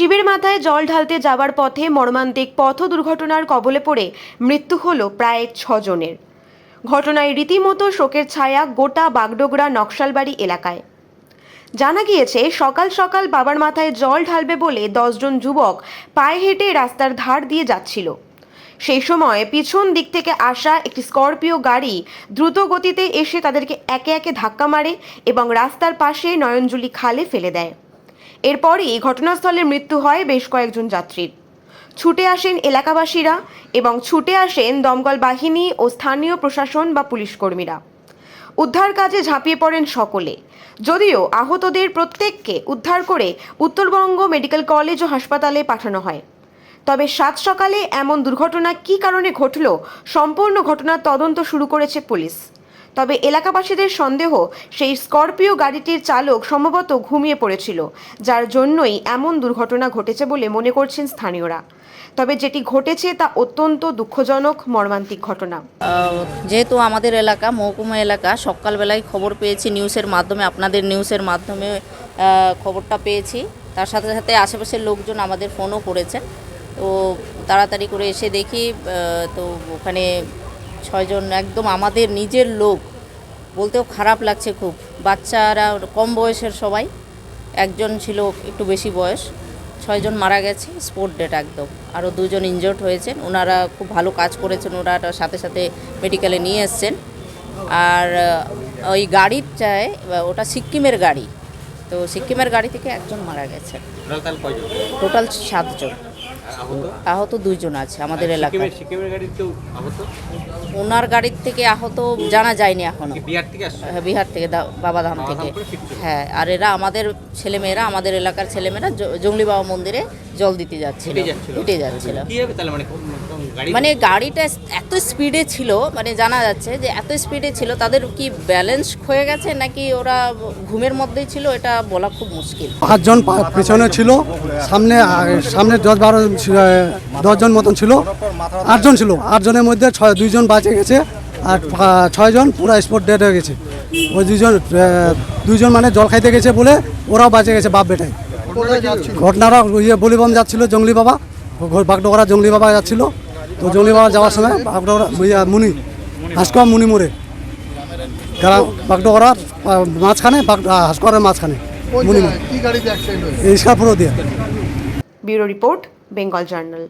শিবের মাথায় জল ঢালতে যাওয়ার পথে মর্মান্তিক পথ দুর্ঘটনার কবলে পড়ে মৃত্যু হলো প্রায় ছজনের। ঘটনায় রীতিমতো শোকের ছায়া গোটা বাগডোগরা নকশালবাড়ি এলাকায়। জানা গিয়েছে, সকাল সকাল বাবার মাথায় জল ঢালবে বলে দশজন যুবক পায়ে হেঁটে রাস্তার ধার দিয়ে যাচ্ছিল। সেই সময় পিছন দিক থেকে আসা একটি স্করপিও গাড়ি দ্রুত গতিতে এসে তাদেরকে একে একে ধাক্কা মারে এবং রাস্তার পাশে নয়নজুলি খালে ফেলে দেয়। এরপরই ঘটনাস্থলে মৃত্যু হয় বেশ কয়েকজন যাত্রীর। ছুটে আসেন এলাকাবাসীরা এবং ছুটে আসেন দমকল বাহিনী ও স্থানীয় প্রশাসন বা পুলিশ কর্মীরা। উদ্ধার কাজে ঝাঁপিয়ে পড়েন সকলে। যদিও আহতদের প্রত্যেককে উদ্ধার করে উত্তরবঙ্গ মেডিকেল কলেজ ও হাসপাতালে পাঠানো হয়। তবে সাত সকালে এমন দুর্ঘটনা কী কারণে ঘটল, সম্পূর্ণ ঘটনার তদন্ত শুরু করেছে পুলিশ। তবে এলাকাবাসীদের সন্দেহ, সেই স্করপিও গাড়িটির চালক সম্ভবত ঘুমিয়ে পড়েছিল, যার জন্যই এমন দুর্ঘটনা ঘটেছে বলে মনে করছেন স্থানীয়রা। তবে যেটি ঘটেছে তা অত্যন্ত দুঃখজনক, মর্মান্তিক ঘটনা। যেহেতু আমাদের এলাকা, মহকুমা এলাকা, সকালবেলায় খবর পেয়েছি নিউজের মাধ্যমে, আপনাদের নিউজের মাধ্যমে খবরটা পেয়েছি। তার সাথে সাথে আশেপাশের লোকজন আমাদের ফোনও করেছেন তো তাড়াতাড়ি করে এসে দেখি তো ওখানে ছয়জন একদম আমাদের নিজের লোক। বলতেও খারাপ লাগছে খুব। বাচ্চারা কম বয়সের সবাই। একজন ছিল একটু বেশি বয়স। ছয়জন মারা গেছে স্পোর্ট ডেট একদম। আরও দুজন ইনজোর্ড হয়েছেন। ওনারা খুব ভালো কাজ করেছেন। ওনারা সাথে সাথে মেডিকেলে নিয়ে এসছেন। আর ওই গাড়ির আহ, ওটা সিকিমের গাড়ি। তো সিকিমের গাড়ি থেকে একজন মারা গেছে। টোটাল সাতজন। আহত? আহত দুইজন আছে আমাদের এলাকায়। ওনার গাড়ির থেকে আহত জানা যায়নি এখনও। বিহার থেকে আসছে? হ্যাঁ, বিহার থেকে দা- বাবাধাম থেকে। হ্যাঁ আর এরা আমাদের ছেলেমেয়েরা আমাদের এলাকার ছেলেমেয়েরা জ- জঙ্গলি বাবা মন্দিরে জল দিতে যাচ্ছিল। হেঁটে যাচ্ছিল? মানে মানে গাড়িটা এত স্পিডে ছিল মানে জানা যাচ্ছে যে এত স্পিডে ছিল তাদের কি ব্যালেন্স হয়ে গেছে নাকি ওরা ঘুমের মধ্যেই ছিল? এটা বলা খুব মুশকিল। পাঁচজন পিছনে ছিল। সামনে সামনে দশ বারো ছিল, দশজন মতন ছিল। আটজন ছিল। আটজনের মধ্যে ছয় দুইজন বাঁচে গেছে আর ছয়জন পুরো স্পট ডেড হয়ে গেছে। ওই দুইজন আহ, দুইজন মানে জল খাইতে গেছে বলে ওরাও বাঁচে গেছে বাপ বেটাই ঘটনাটা ইয়ে বলিবন যাচ্ছিল জঙ্গলি বাবা। ঘ- বাগডোগরা জঙ্গলি বাবা যাচ্ছিল। তো জঙ্গলি বাবা যাওয়ার সময় বাগডোগরা ইয়া, মুনি হাসকোয়া মুনি মোড়ে। গ্রাম বাগডোগরার মাঝখানে হাসকোয়ারের মাঝখানে মুনি মোড়ে। ইস্কাপুরও দিয়ে ব্যুরো রিপোর্ট बेंगल जर्नल